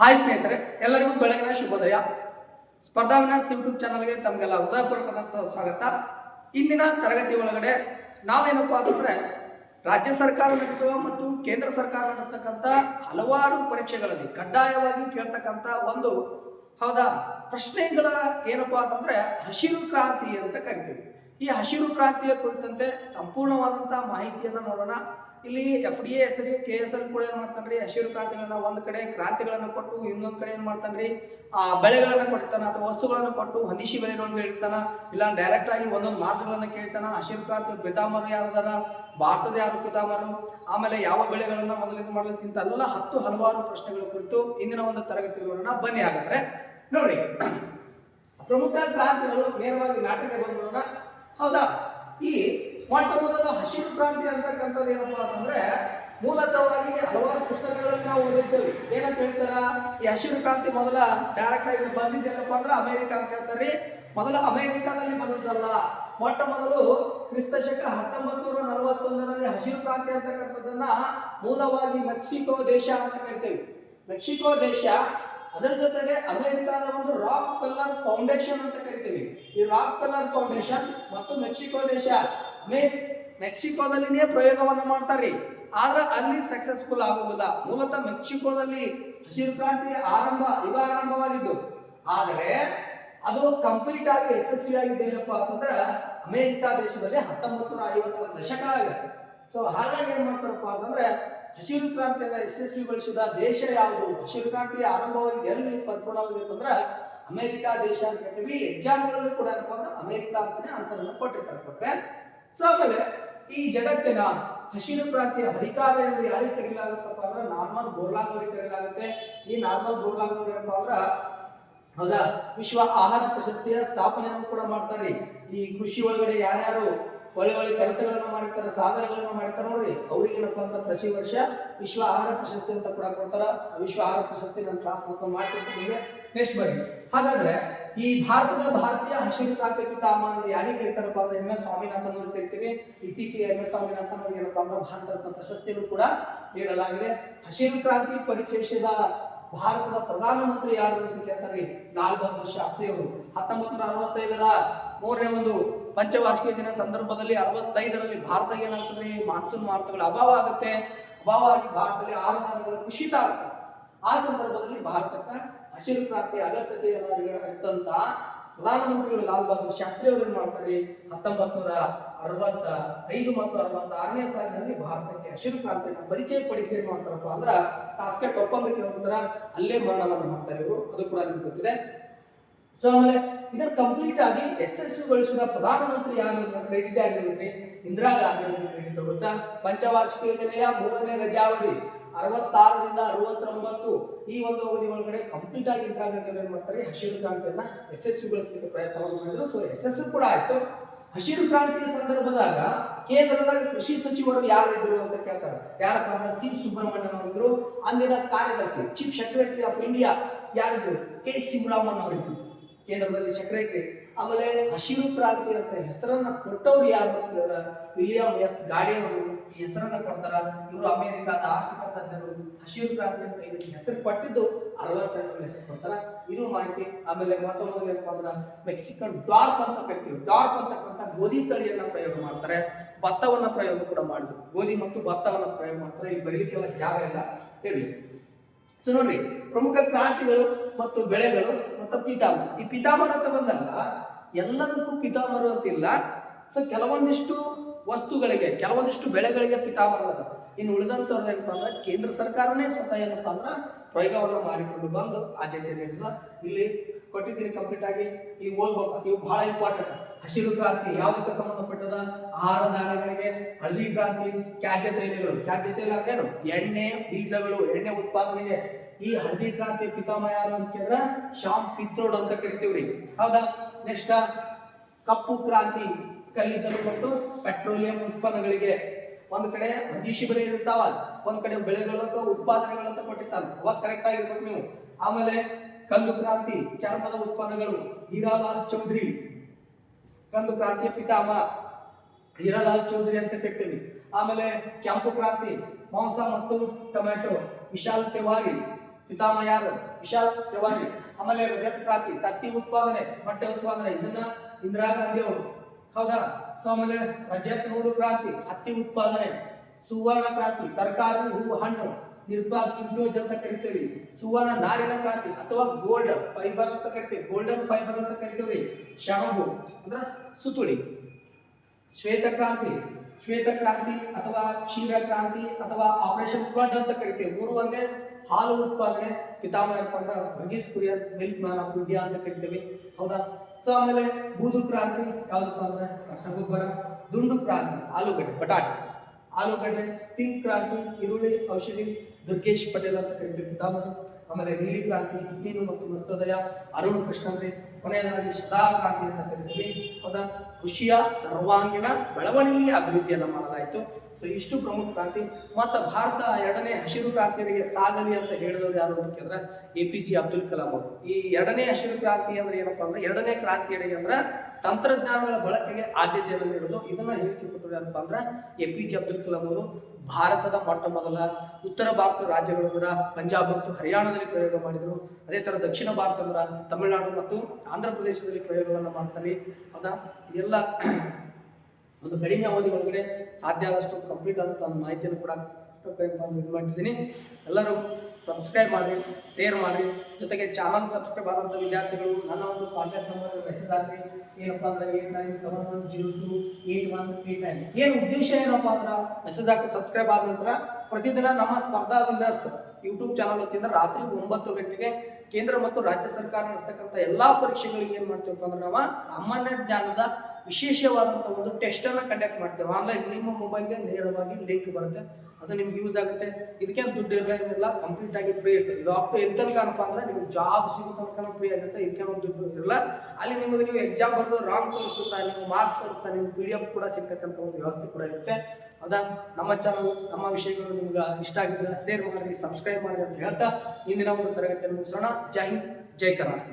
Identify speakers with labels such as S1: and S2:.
S1: Hi ಸ್ನೇಹಿತರೆ, ಎಲ್ಲರಿಗೂ ಬೆಳಗಿನ ಶುಭೋದಯ. ಸ್ಪರ್ಧಾ ವಿನರ್ಸ್ ಯೂಟ್ಯೂಬ್ ಚಾನಲ್ಗೆ ತಮಗೆಲ್ಲ ಹೃದಯಪೂರ್ವಕದಂತಹ ಸ್ವಾಗತ. ಇಂದಿನ ತರಗತಿ ಒಳಗಡೆ ನಾವೇನಪ್ಪ ಅಂತಂದ್ರೆ, ರಾಜ್ಯ ಸರ್ಕಾರ ನಡೆಸುವ ಮತ್ತು ಕೇಂದ್ರ ಸರ್ಕಾರ ನಡೆಸ್ತಕ್ಕಂಥ ಹಲವಾರು ಪರೀಕ್ಷೆಗಳಲ್ಲಿ ಕಡ್ಡಾಯವಾಗಿ ಕೇಳ್ತಕ್ಕಂಥ ಒಂದು, ಹೌದಾ, ಪ್ರಶ್ನೆಗಳ ಏನಪ್ಪಾ ಅಂತಂದ್ರೆ ಹಸಿರು ಕ್ರಾಂತಿ ಅಂತ ಕರಿತೀವಿ. ಈ ಹಸಿರು ಕ್ರಾಂತಿಯ ಕುರಿತಂತೆ ಸಂಪೂರ್ಣವಾದಂತಹ ಮಾಹಿತಿಯನ್ನ ನೋಡೋಣ. ಇಲ್ಲಿ ಎಫ್ ಡಿ ಎಸ್ ಹೆಸರಿ ಕೆ ಎಸ್ ಎಲ್ ಕೂಡ ಏನ್ ಮಾಡ್ತಾನ್ರಿ ಹಸಿರು ಕ್ರಾಂತಿಗಳನ್ನ ಒಂದ್ ಕಡೆ ಕ್ರಾಂತಿಗಳನ್ನ ಕೊಟ್ಟು ಇನ್ನೊಂದ್ ಕಡೆ ಏನ್ ಮಾಡ್ತಾನ್ರಿ ಆ ಬೆಳೆಗಳನ್ನ ಕೊಟ್ಟಿರ್ತಾನ ಅಥವಾ ವಸ್ತುಗಳನ್ನ ಕೊಟ್ಟು ಹೊಂದಿಸಿ ಬೆಳೆಗಳನ್ನು ಹೇಳಿರ್ತಾನ, ಇಲ್ಲ ಡೈರೆಕ್ಟ್ ಆಗಿ ಒಂದೊಂದು ಮಾರ್ಕ್ಸ್ಗಳನ್ನ ಕೇಳ್ತಾನ, ಹಸಿರು ಕ್ರಾಂತಿ ಪಿತಾಮಹರು ಯಾರದಾರ ಭಾರತದ ಯಾರು ಪಿತಾಮರು ಆಮೇಲೆ ಯಾವ ಬೆಳೆಗಳನ್ನ ಮೊದಲು ಇದು ಮಾಡ್ಲಿಕ್ಕೆ ಇಂತೆಲ್ಲ ಹತ್ತು ಹಲವಾರು ಪ್ರಶ್ನೆಗಳ ಕುರಿತು ಇಂದಿನ ಒಂದು ತರಗತಿ ನೋಡೋಣ, ಬನ್ನಿ ಹಾಗಾದ್ರೆ. ನೋಡ್ರಿ ಪ್ರಮುಖ ಕ್ರಾಂತಿಗಳು ನೇರವಾಗಿ ನಾಟಕ ಬಂದ್ಬಿಡೋಣ. ಹೌದಾ? ಈ ಮೊಟ್ಟ ಮೊದಲು ಹಸಿರು ಕ್ರಾಂತಿ ಅಂತಕ್ಕಂಥದ್ದು ಏನಪ್ಪಾ ಅಂತಂದ್ರೆ ಮೂಲತಃವಾಗಿ ಹಲವಾರು ಪುಸ್ತಕಗಳನ್ನ ನಾವು ಓದಿದ್ದೇವೆ. ಏನಂತ ಹೇಳ್ತಾರ? ಈ ಹಸಿರು ಕ್ರಾಂತಿ ಮೊದಲ ಡೈರೆಕ್ಟ್ ಆಗಿ ಬಂದಿದ್ದೇನಪ್ಪ ಅಂದ್ರೆ ಅಮೆರಿಕ ಅಂತ ಹೇಳ್ತಾರೆ ಮೊದಲ ಅಮೆರಿಕಾದಲ್ಲಿ ಬಂದದ್ದಲ್ಲ. ಮೊಟ್ಟ ಮೊದಲು ಕ್ರಿಸ್ತ ಶಕ ಹತ್ತೊಂಬತ್ತು ನಲವತ್ತೊಂದರಲ್ಲಿ ಹಸಿರು ಕ್ರಾಂತಿ ಅಂತಕ್ಕಂಥದ್ದನ್ನ ಮೂಲವಾಗಿ ಮೆಕ್ಸಿಕೋ ದೇಶ ಅಂತ ಕರಿತೇವೆ. ಮೆಕ್ಸಿಕೋ ದೇಶ ಅದರ ಜೊತೆಗೆ ಅಮೆರಿಕಾದ ಒಂದು ರಾಕ್ ಕಲರ್ ಫೌಂಡೇಶನ್ ಅಂತ ಕರಿತೀವಿ. ಈ ರಾಕ್ ಕಲರ್ ಫೌಂಡೇಶನ್ ಮತ್ತು ಮೆಕ್ಸಿಕೋ ದೇಶ. ಮೆಕ್ಸಿಕೋದಲ್ಲಿನೇ ಪ್ರಯೋಗವನ್ನು ಮಾಡ್ತಾರೆ ಆದ್ರೆ ಅಲ್ಲಿ ಸಕ್ಸಸ್ಫುಲ್ ಆಗುವುದಿಲ್ಲ ಮೂಲತಃ ಮೆಕ್ಸಿಕೋದಲ್ಲಿ ಹಸಿರು ಕ್ರಾಂತಿ ಆರಂಭ, ಯುಗ ಆರಂಭವಾಗಿದ್ದು. ಆದರೆ ಅದು ಕಂಪ್ಲೀಟ್ ಆಗಿ ಯಶಸ್ವಿಯಾಗಿದೆ ಏನಪ್ಪಾ ಅಂತಂದ್ರೆ ಅಮೆರಿಕ ದೇಶದಲ್ಲಿ ಹತ್ತೊಂಬತ್ತು ನೂರ ಐವತ್ತರ ದಶಕ ಆಗುತ್ತೆ ಸೊ ಹಾಗಾಗಿ ಏನ್ ಮಾಡ್ತಾರಪ್ಪ ಅಂತಂದ್ರೆ ಹಸಿರು ಕ್ರಾಂತಿಯನ್ನ ಯಶಸ್ವಿಗೊಳಿಸಿದ ದೇಶ ಯಾವುದು? ಹಸಿರು ಕ್ರಾಂತಿ ಆರಂಭವಾಗಿ ಎಲ್ಲಿ ಪರಿಪೂರ್ಣವಾಗಬೇಕು ಅಂದ್ರೆ ಅಮೆರಿಕ ದೇಶ ಅಂತ ಹೇಳ್ತೀವಿ. ಎಕ್ಸಾಮ್ಗಳಲ್ಲಿ ಕೂಡ ಏನಪ್ಪಾ ಅಂದ್ರೆ ಅಮೆರಿಕ ಅಂತಾನೆ ಆನ್ಸರ್ ಅನ್ನು ಕೊಟ್ಟಿರ್ತಾರೆ ಕೊಟ್ರೆ. ಸೊ ಆಮೇಲೆ ಈ ಜಗತ್ತಿನ ಹಸಿರು ಕ್ರಾಂತಿಯ ಹರಿಕಾರ ಎಂದು ಯಾರಿಗೆ ಕರೆಯಲಾಗುತ್ತಪ್ಪ ಅಂದ್ರೆ ನಾರ್ಮಲ್ ಬೋರ್ಲಾಂಗ್ ಅವರಿಗೆ ಕರೆಯಲಾಗುತ್ತೆ ಈ ನಾರ್ಮಲ್ ಬೋರ್ಲಾಂಗ್ ಅವ್ರು ಏನಪ್ಪಾ ಅಂದ್ರ ಹೌದಾ? ವಿಶ್ವ ಆಹಾರ ಪ್ರಶಸ್ತಿಯ ಸ್ಥಾಪನೆಯನ್ನು ಕೂಡ ಮಾಡ್ತಾರೆ. ಈ ಕೃಷಿ ಒಳಗಡೆ ಯಾರ್ಯಾರು ಒಳ್ಳೆ ಒಳ್ಳೆ ಕೆಲಸಗಳನ್ನ ಮಾಡಿರ್ತಾರೆ, ಸಾಧನೆಗಳನ್ನ ಮಾಡಿರ್ತಾರೆ ನೋಡ್ರಿ. ಅವ್ರಿಗೆ ಏನಪ್ಪ ಪ್ರತಿ ವರ್ಷ ವಿಶ್ವ ಆಹಾರ ಪ್ರಶಸ್ತಿ ಅಂತ ಕೂಡ ಕೊಡ್ತಾರ. ವಿಶ್ವ ಆಹಾರ ಪ್ರಶಸ್ತಿ ನನ್ನ ಕ್ಲಾಸ್ ಮೊತ್ತ ಮಾಡ್ತಿರ್ತೀನಿ. ನೆಕ್ಸ್ಟ್ ಬನ್ನಿ. ಹಾಗಾದ್ರೆ ಈ ಭಾರತದ ಭಾರತೀಯ ಹಸಿರು ಕ್ರಾಂತಿ ಪಿತಾಮ ಅಂದ್ರೆ ಯಾರಿಗೆ ಕರೀತಾರಪ್ಪ ಅಂದ್ರೆ ಎಂ ಎಸ್ ಸ್ವಾಮಿನಾಥನ್ ಅವ್ರು ಕರಿತೀವಿ ಇತ್ತೀಚೆಗೆ ಎಂ ಎಸ್ ಸ್ವಾಮಿನಾಥನ್ ಅವ್ರಿಗೆ ಏನಪ್ಪ ಅಂದ್ರೆ ಭಾರತ ರತ್ನ ಪ್ರಶಸ್ತಿಯನ್ನು ಕೂಡ ನೀಡಲಾಗಿದೆ. ಹಸಿರು ಕ್ರಾಂತಿ ಪರಿಚಯಿಸಿದ ಭಾರತದ ಪ್ರಧಾನಮಂತ್ರಿ ಯಾರು ಅಂತ ಕೇಳ್ತಾರೆ ಲಾಲ್ ಬಹದ್ದೂರ್ ಶಾಸ್ತ್ರಿ ಅವರು. ಹತ್ತೊಂಬತ್ತು ನೂರ ಅರವತ್ತೈದರ ಮೂರನೇ ಒಂದು ಪಂಚವಾರ್ಷಿಕ ಯೋಜನೆ ಸಂದರ್ಭದಲ್ಲಿ ಅರವತ್ತೈದರಲ್ಲಿ ಭಾರತ ಏನಾಗ್ತದೆ? ಮಾನ್ಸೂನ್ ಮಾರುತಗಳ ಅಭಾವ ಆಗುತ್ತೆ. ಅಭಾವ ಆಗಿ ಭಾರತದಲ್ಲಿ ಆಹಾರಧಾನ್ಯಗಳ ಕುಸಿತ ಆಗುತ್ತೆ. ಆ ಸಂದರ್ಭದಲ್ಲಿ ಭಾರತಕ್ಕೆ ಹಸಿರು ಕ್ರಾಂತಿ ಅಗತ್ಯತೆ ಇರ್ತಂತ ಪ್ರಧಾನಮಂತ್ರಿಗಳು ಲಾಲ್ ಬಹದ್ದೂರ್ ಶಾಸ್ತ್ರಿ ಅವರು ಏನ್ ಮಾಡ್ತಾರೆ? ಹತ್ತೊಂಬತ್ ನೂರ ಅರವತ್ತ ಐದು ಮತ್ತು ಅರವತ್ತಾರನೇ ಸಾಲಿನಲ್ಲಿ ಭಾರತಕ್ಕೆ ಹಸಿರು ಕ್ರಾಂತಿಯನ್ನು ಪರಿಚಯ ಪಡಿಸಿ ಏನ್ ಮಾಡ್ತಾರಪ್ಪ ಅಂದ್ರ ತಾಸ್ಕೆಟ್ ಒಪ್ಪಂದಕ್ಕೆ ಹೋಗ್ತಾರ ಅಲ್ಲೇ ಮರಣವನ್ನು ಮಾಡ್ತಾರೆ ಇವರು. ಅದು ಕೂಡ ನಿಮ್ಗೆ ಗೊತ್ತಿದೆ. ಸೊ ಆಮೇಲೆ ಇದನ್ನ ಕಂಪ್ಲೀಟ್ ಆಗಿ ಯಶಸ್ವಿಗೊಳಿಸಿದ ಪ್ರಧಾನಮಂತ್ರಿ ಯಾರು ಕ್ರೆಡಿಟ್ ಆಗಿರುತ್ತೆ ಇಂದಿರಾ ಗಾಂಧಿ ಕ್ರೆಡಿಟ್ ಹೋಗುತ್ತಾ? ಪಂಚವಾರ್ಷಿಕ ಯೋಜನೆಯ ಮೂರನೇ ರಜಾವಧಿ, ಅರವತ್ತಾರರಿಂದ ಅರವತ್ತೊಂಬತ್ತು. ಈ ಒಂದು ಅವಧಿ ಒಳಗಡೆ ಕಂಪ್ಲೀಟ್ ಆಗಿ ಇಂದಿರಾ ಗಾಂಧಿ ಅವರು ಏನ್ ಮಾಡ್ತಾರೆ? ಹಸಿರು ಕ್ರಾಂತಿಯನ್ನ ಯಶಸ್ವಿಗೊಳಿಸಲಿಕ್ಕೆ ಪ್ರಯತ್ನವನ್ನು ಮಾಡಿದ್ರು. ಸೊ ಯಶಸ್ಸು ಕೂಡ ಆಯ್ತು. ಹಸಿರು ಕ್ರಾಂತಿಯ ಸಂದರ್ಭದಾಗ ಕೇಂದ್ರದ ಕೃಷಿ ಸಚಿವರು ಯಾರಿದ್ರು ಅಂತ ಕೇಳ್ತಾರೆ. ಯಾರಪ್ಪ ಅಂದ್ರೆ ಸಿ ಸುಬ್ರಹ್ಮಣ್ಯನ್ ಅವರಿದ್ರು. ಅಂದಿನ ಕಾರ್ಯದರ್ಶಿ ಚೀಫ್ ಸೆಕ್ರೆಟರಿ ಆಫ್ ಇಂಡಿಯಾ ಯಾರಿದ್ರು? ಕೆ ಸಿಬ್ರಾಮನ್ ಅವರಿದ್ರು ಕೇಂದ್ರದಲ್ಲಿ ಸೆಕ್ರೆಟರಿ ಆಮೇಲೆ ಹಸಿರು ಕ್ರಾಂತಿ ಅಂತ ಹೆಸರನ್ನ ಕೊಟ್ಟವ್ರು ಯಾರು ಅಂತ ಕೇಳಿದ್ರೆ? ವಿಲಿಯಂ ಎಸ್ ಗಾಡಿ ಅವರು ಈ ಹೆಸರನ್ನ ಕೊಡ್ತಾರ. ಇವರು ಅಮೆರಿಕಾದ ಆರ್ಥಿಕ ತಜ್ಞರು. ಹಸಿರು ಕ್ರಾಂತಿ ಅಂತ ಇದಕ್ಕೆ ಹೆಸರು ಕೊಟ್ಟಿದ್ದು ಅರವತ್ತೆರಡು ಹೆಸರು ಕೊಡ್ತಾರ. ಇದು ಮಾಹಿತಿ. ಆಮೇಲೆ ಮತ್ತೊಂದು ಏನಪ್ಪ ಅಂದ್ರೆ ಮೆಕ್ಸಿಕನ್ ಡಾರ್ಫ್ ಅಂತ ಕರಿತೀವಿ. ಡಾರ್ಫ್ ಅಂತಕ್ಕಂಥ ಗೋಧಿ ತಳಿಯನ್ನ ಪ್ರಯೋಗ ಮಾಡ್ತಾರೆ. ಭತ್ತವನ್ನ ಪ್ರಯೋಗ ಕೂಡ ಮಾಡಿದ್ರು. ಗೋಧಿ ಮತ್ತು ಭತ್ತವನ್ನ ಪ್ರಯೋಗ ಮಾಡ್ತಾರೆ. ಇಲ್ಲಿ ಬರೀಲಿಕ್ಕೆಲ್ಲ ಜಾಗ ಇಲ್ಲ. ಇರಲಿ. ಸೊ ನೋಡಿ ಪ್ರಮುಖ ಕ್ರಾಂತಿಗಳು ಮತ್ತು ಬೆಳೆಗಳು ಮತ್ತು ಪಿತಾಮಹ. ಈ ಪಿತಾಮರ ಅಂತ ಬಂದಾಗ ಎಲ್ಲದಕ್ಕೂ ಪಿತಾಮರು ಅಂತಿಲ್ಲ ಸೊ ಕೆಲವೊಂದಿಷ್ಟು ವಸ್ತುಗಳಿಗೆ, ಕೆಲವೊಂದಿಷ್ಟು ಬೆಳೆಗಳಿಗೆ ಪಿತಾಮಹ ಅದ ಇನ್ನು ಉಳಿದಂತವ್ರದ್ದು ಏನಪ್ಪ ಅಂದ್ರೆ ಕೇಂದ್ರ ಸರ್ಕಾರನೇ ಸ್ವತಃ ಏನಪ್ಪ ಅಂದ್ರೆ ಪ್ರಯೋಗವನ್ನು ಮಾಡಿಕೊಂಡು ಬಂದು ಆದ್ಯತೆ ನೀಡಿದ. ಇಲ್ಲಿ ಕೊಟ್ಟಿದ್ದೀನಿ ಕಂಪ್ಲೀಟ್ ಆಗಿ. ಈಗ ಓದ್ಬೇಕು ಇವು ಬಹಳ ಇಂಪಾರ್ಟೆಂಟ್ ಹಸಿರು ಕ್ರಾಂತಿ ಯಾವುದಕ್ಕೆ ಸಂಬಂಧಪಟ್ಟದ? ಆಹಾರ ಧಾನ್ಯಗಳಿಗೆ ಹಳದಿ ಕ್ರಾಂತಿ ಖಾದ್ಯ ತೈಲಗಳು ಖಾದ್ಯ ತೈಲ ಏನು? ಎಣ್ಣೆ, ಬೀಜಗಳು, ಎಣ್ಣೆ ಉತ್ಪಾದನೆಗೆ. ಈ ಹಳದಿ ಕ್ರಾಂತಿ ಪಿತಾಮಹ ಯಾರು ಅಂತ ಕೇಳಿದ್ರೆ ಶಾಮ್ ಪಿತ್ರೋಡ್ ಅಂತ ಕರಿತೀವ್ರಿ. ಹೌದಾ? ನೆಕ್ಸ್ಟ್, ಕಪ್ಪು ಕ್ರಾಂತಿ ಕಲ್ಲಿದ್ದಲು ಮತ್ತು ಪೆಟ್ರೋಲಿಯಂ ಉತ್ಪನ್ನಗಳಿಗೆ. ಒಂದ್ ಕಡೆ ಹದಿಶಿ ಬೆಲೆ ಇರ್ತಾವ ಒಂದ್ ಕಡೆ ಬೆಳೆಗಳು ಅಥವಾ ಉತ್ಪಾದನೆಗಳು ಅಂತ ಕೊಟ್ಟಿರ್ತಾನೆ. ಅವಾಗ ಕರೆಕ್ಟ್ ಆಗಿರ್ಬೇಕು ನೀವು. ಆಮೇಲೆ ಕಂದು ಕ್ರಾಂತಿ, ಚರ್ಮದ ಉತ್ಪನ್ನಗಳು, ಹೀರಾಲಾಲ್ ಚೌಧರಿ. ಕಂದು ಕ್ರಾಂತಿಯ ಪಿತಾಮಹ, ಹೀರಾಲಾಲ್ ಚೌಧರಿ ಅಂತ ಕರಿತೀವಿ. ಆಮೇಲೆ ಕೆಂಪು ಕ್ರಾಂತಿ, ಮಾಂಸ ಮತ್ತು ಟೊಮ್ಯಾಟೊ, ವಿಶಾಲ್ ತಿವಾರಿ. ಪಿತಾಮಹ ಯಾರು ವಿಶಾಲ್ ತಿವಾರಿ ಆಮೇಲೆ ರಜತ್ ಕ್ರಾಂತಿ ತತ್ತಿ ಉತ್ಪಾದನೆ, ಬಟ್ಟೆ ಉತ್ಪಾದನೆ, ಇದನ್ನ ಇಂದಿರಾ ಗಾಂಧಿ ಅವರು ಹೌದಾ? ಸೊ ಆಮೇಲೆ ರಜತ್ ನೂರು ಕ್ರಾಂತಿ, ಹತ್ತಿ ಉತ್ಪಾದನೆ, ಸುವರ್ಣ ಕ್ರಾಂತಿ, ತರಕಾರಿ, ಹೂವು, ಹಣ್ಣು ಕಿಡ್ನೋಜ್ ಅಂತ ಕರಿತೀವಿ. ಸುವರ್ಣ, ನಾರಿನ ಕ್ರಾಂತಿ, ಅಥವಾ ಗೋಲ್ಡ್ ಫೈಬರ್ ಅಂತ ಕರಿತೀವಿ. ಗೋಲ್ಡನ್ ಫೈಬರ್ ಅಂತ ಕರಿತೀವಿ. ಶಣಬು ಅಂದ್ರ ಸುತುಳಿ. ಶ್ವೇತ ಕ್ರಾಂತಿ ಶ್ವೇತ ಕ್ರಾಂತಿ ಅಥವಾ ಕ್ಷೀರ ಕ್ರಾಂತಿ ಅಥವಾ ಆಪರೇಷನ್ ಫ್ಲಡ್ ಅಂತ ಕರಿತೀವಿ. ಮೂರು ಒಂದೇ ಹಾಲು ಉತ್ಪಾದನೆ, ಪಿತಾಮಹ ಅಂದ್ರೆ Verghese Kurien milk man of India ಅಂತ ಕರಿತೀವಿ. ಹೌದಾ? ಸೊ ಆಮೇಲೆ ಬೂದು ಕ್ರಾಂತಿ ಯಾವ್ದಪ್ಪ ಅಂದ್ರೆ ರಸಗೊಬ್ಬರ, ದುಂಡು ಕ್ರಾಂತಿ, ಆಲೂಗಡ್ಡೆ ಬಟಾಟೆ ಆಲೂಗಡ್ಡೆ ಪಿಂಕ್ ಕ್ರಾಂತಿ, ಈರುಳ್ಳಿ, ಔಷಧಿ, ದುರ್ಗೇಶ್ ಪಟೇಲ್ ಅಂತ ಕರಿತೀವಿ ಪಿತಾಮಹ ಆಮೇಲೆ ನೀಲಿ ಕ್ರಾಂತಿ, ಮೀನು ಮತ್ತು ಮಸ್ತೋದಯ ಅರುಣ್ ಕೃಷ್ಣನ್ರಿ ಕೊನೆಯದಾಗಿ ಸುಧಾಕ್ರಾಂತಿ ಅಂತ ಕರಿತೀವಿ. ಹೌದಾ? ಕೃಷಿಯ ಸರ್ವಾಂಗೀಣ ಬೆಳವಣಿಗೆಯ ಅಭಿವೃದ್ಧಿಯನ್ನು ಮಾಡಲಾಯಿತು. ಸೊ ಇಷ್ಟು ಪ್ರಮುಖ ಕ್ರಾಂತಿ. ಮತ್ತು ಭಾರತ ಎರಡನೇ ಹಸಿರು ಕ್ರಾಂತಿಯಡೆಗೆ ಸಾಗಲಿ ಅಂತ ಹೇಳಿದವರು ಯಾರು ಅಂತ ಕೇಳಿದ್ರೆ A P J Abdul Kalam ಅವರು. ಈ ಎರಡನೇ ಹಸಿರು ಕ್ರಾಂತಿ ಅಂದ್ರೆ ಏನಪ್ಪಾ ಅಂದ್ರೆ ಎರಡನೇ ಕ್ರಾಂತಿಯಡೆಗೆ ಅಂದ್ರೆ ತಂತ್ರಜ್ಞಾನಗಳ ಬಳಕೆಗೆ ಆದ್ಯತೆಯನ್ನು ನೀಡೋದು ಇದನ್ನ ಕೊಟ್ಟರು ಏನಪ್ಪಾ ಅಂದ್ರೆ A P J Abdul Kalam ಅವರು ಭಾರತದ ಮೊಟ್ಟ ಮೊದಲ ಉತ್ತರ ಭಾರತ ರಾಜ್ಯಗಳು ಅಂದ್ರೆ ಪಂಜಾಬ್ ಮತ್ತು ಹರಿಯಾಣದಲ್ಲಿ ಪ್ರಯೋಗ ಮಾಡಿದರು. ಅದೇ ತರ ದಕ್ಷಿಣ ಭಾರತ ಅಂದ್ರೆ ತಮಿಳುನಾಡು ಮತ್ತು ಆಂಧ್ರ ಪ್ರದೇಶದಲ್ಲಿ ಪ್ರಯೋಗವನ್ನು ಮಾಡ್ತಾರೆ. ಹೌದಾ? ಇದೆಲ್ಲ ಒಂದು ಕಡಿಮೆ ಅವಧಿ ಒಳಗಡೆ ಸಾಧ್ಯ ಆದಷ್ಟು ಕಂಪ್ಲೀಟ್ ಆದಂಥ ಒಂದು ಮಾಹಿತಿಯನ್ನು ಕೂಡ ಇದು ಮಾಡಿದ್ದೀನಿ ಎಲ್ಲರೂ ಸಬ್ಸ್ಕ್ರೈಬ್ ಮಾಡಿರಿ ಶೇರ್ ಮಾಡಿರಿ. ಜೊತೆಗೆ ಚಾನಲ್ ಸಬ್ಸ್ಕ್ರೈಬ್ ಆದಂಥ ವಿದ್ಯಾರ್ಥಿಗಳು, ನನ್ನ ಒಂದು ಕಾಂಟ್ಯಾಕ್ಟ್ ನಂಬರ್ ಮೆಸೇಜ್ ಹಾಕಿ ಏನಪ್ಪ ಅಂದ್ರೆ eight nine seven one zero two eight one eight nine ಏನು ಉದ್ದೇಶ ಏನಪ್ಪ ಅಂದ್ರೆ ಮೆಸೇಜ್ ಹಾಕಿ ಸಬ್ಸ್ಕ್ರೈಬ್ ಆದ ನಂತರ ಪ್ರತಿದಿನ ನಮ್ಮ ಸ್ಪರ್ಧಾ ವಿನ್ನರ್ಸ್ ಯೂಟ್ಯೂಬ್ ಚಾನಲ್ ವತಿಯಿಂದ ರಾತ್ರಿ ಒಂಬತ್ತು ಗಂಟೆಗೆ ಕೇಂದ್ರ ಮತ್ತು ರಾಜ್ಯ ಸರ್ಕಾರ ನಡೆಸ್ತಕ್ಕಂಥ ಎಲ್ಲಾ ಪರೀಕ್ಷೆಗಳಿಗೆ ಏನ್ ಮಾಡ್ತೀವಪ್ಪ ಅಂದ್ರೆ ನಾವು ಸಾಮಾನ್ಯ ಜ್ಞಾನದ ವಿಶೇಷವಾದಂಥ ಒಂದು ಟೆಸ್ಟ್ ಅನ್ನ ಕಂಡಕ್ಟ್ ಮಾಡ್ತೇವೆ. ಆನ್ಲೈನ್ ನಿಮ್ಮ ಮೊಬೈಲ್ಗೆ ನೇರವಾಗಿ ಲಿಂಕ್ ಬರುತ್ತೆ. ಅದು ನಿಮ್ಗೆ ಯೂಸ್ ಆಗುತ್ತೆ. ಇದಕ್ಕೆ ದುಡ್ಡು ಇರಲ್ಲ ಏನಿಲ್ಲ ಕಂಪ್ಲೀಟ್ ಆಗಿ ಫ್ರೀ ಇರ್ತದೆ ಇದು ಅಪ್ ಟು ಎಲ್ ತನಕ ಅಂದರೆ ಅಂದ್ರೆ ನಿಮ್ಗೆ ಜಾಬ್ ಸಿಗೋ ತನಕ ಫ್ರೀ ಆಗುತ್ತೆ. ಇದಕ್ಕೆ ಒಂದು ದುಡ್ಡು ಇರಲ್ಲ ಅಲ್ಲಿ ನಿಮಗೆ ನೀವು ಎಕ್ಸಾಮ್ ಬರೆದು ರಾಂಗ್ ತೋರಿಸುತ್ತಾ, ನಿಮ್ಗೆ ಮಾರ್ಕ್ಸ್ ಬರುತ್ತಾ ನಿಮ್ಗೆ ಪಿ ಡಿ ಎಫ್ ಕೂಡ ಸಿಗ್ತಕ್ಕಂಥ ಒಂದು ವ್ಯವಸ್ಥೆ ಕೂಡ ಇರುತ್ತೆ. ಹೌದಾ? ನಮ್ಮ ಚಾನಲ್ ನಮ್ಮ ವಿಷಯಗಳು ನಿಮ್ಗೆ ಇಷ್ಟ ಆಗಿದ್ರೆ ಶೇರ್ ಮಾಡಿ ಸಬ್ಸ್ಕ್ರೈಬ್ ಮಾಡಿ ಅಂತ ಹೇಳ್ತಾ ಇಂದಿನ ಒಂದು ತರಗತಿಯನ್ನು ಮುಗಿಸೋಣ. ಜೈ ಹಿಂದ್, ಜೈ ಕರ್ನಾಟಕ.